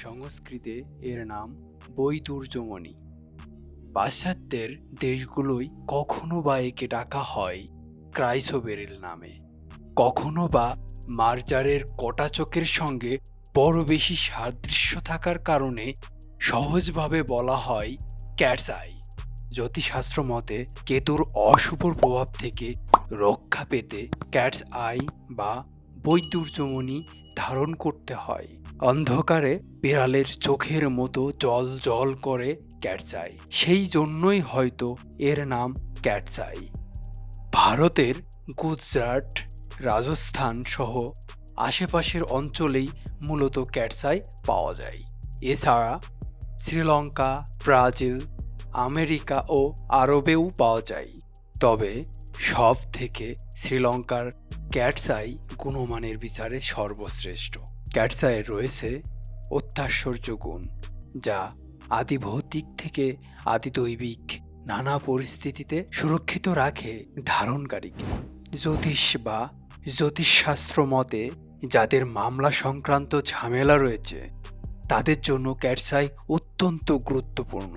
সংস্কৃতে এর নাম বৈদুর্যমণি। পাশ্চাত্যের দেশগুলোই কখনো বা একে ডাকা হয় ক্রাইসোবেরিল নামে। কখনো বা মার্জারের কটা চোখের সঙ্গে বড় বেশি সাদৃশ্য থাকার কারণে সহজভাবে বলা হয় ক্যাটস আই জ্যোতিষশাস্ত্র মতে, কেতুর অশুভ প্রভাব থেকে রক্ষা পেতে ক্যাটস আই বা বৈদুর্যমণি ধারণ করতে হয়। অন্ধকারে বিড়ালের চোখের মতো জল জল করে ক্যাটসাই সেই জন্যই হয়তো এর নাম ক্যাটসাই ভারতের গুজরাট, রাজস্থান সহ আশেপাশের অঞ্চলেই মূলত ক্যাটসাই পাওয়া যায়। এছাড়া শ্রীলঙ্কা, ব্রাজিল, আমেরিকা ও আরবেও পাওয়া যায়। তবে সব থেকে শ্রীলঙ্কার ক্যাটসাই গুণমানের বিচারে সর্বশ্রেষ্ঠ। ক্যাটসাইয়ের রয়েছে অত্যাশ্চর্য গুণ, যা আদি ভৌতিক থেকে আদি দৈবিক নানা পরিস্থিতিতে সুরক্ষিত রাখে ধারণকারীকে। জ্যোতিষ বা জ্যোতিষশাস্ত্র মতে, যাদের মামলা সংক্রান্ত ঝামেলা রয়েছে, তাদের জন্য ক্যাটসাই অত্যন্ত গুরুত্বপূর্ণ।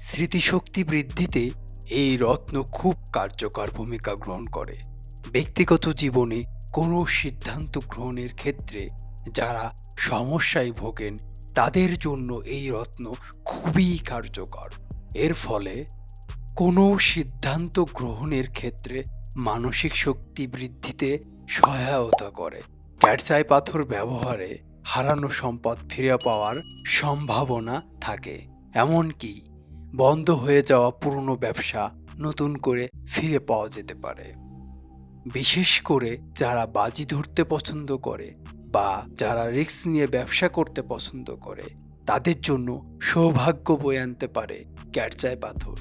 স্মৃতিশক্তি বৃদ্ধিতে এই রত্ন খুব কার্যকর ভূমিকা গ্রহণ করে। ব্যক্তিগত জীবনে কোনো সিদ্ধান্ত গ্রহণের ক্ষেত্রে যারা সমস্যায় ভোগেন, তাদের জন্য এই রত্ন খুবই কার্যকর। এর ফলে কোনো সিদ্ধান্ত গ্রহণের ক্ষেত্রে মানসিক শক্তি বৃদ্ধিতে সহায়তা করে। ক্যাটসাই পাথর ব্যবহারে হারানো সম্পদ ফিরে পাওয়ার সম্ভাবনা থাকে। এমনকি বন্ধ হয়ে যাওয়া পুরনো ব্যবসা নতুন করে ফিরে পাওয়া যেতে পারে। বিশেষ করে যারা বাজি ধরতে পছন্দ করে বা যারা রিস্ক নিয়ে ব্যবসা করতে পছন্দ করে, তাদের জন্য সৌভাগ্য বয়ে আনতে পারে ক্যাটচায় পাথর।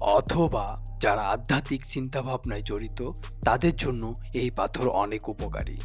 অথবা যারা আধ্যাত্মিক চিন্তাভাবনায় জড়িত, তাদের জন্য এই পাথর অনেক উপকারী।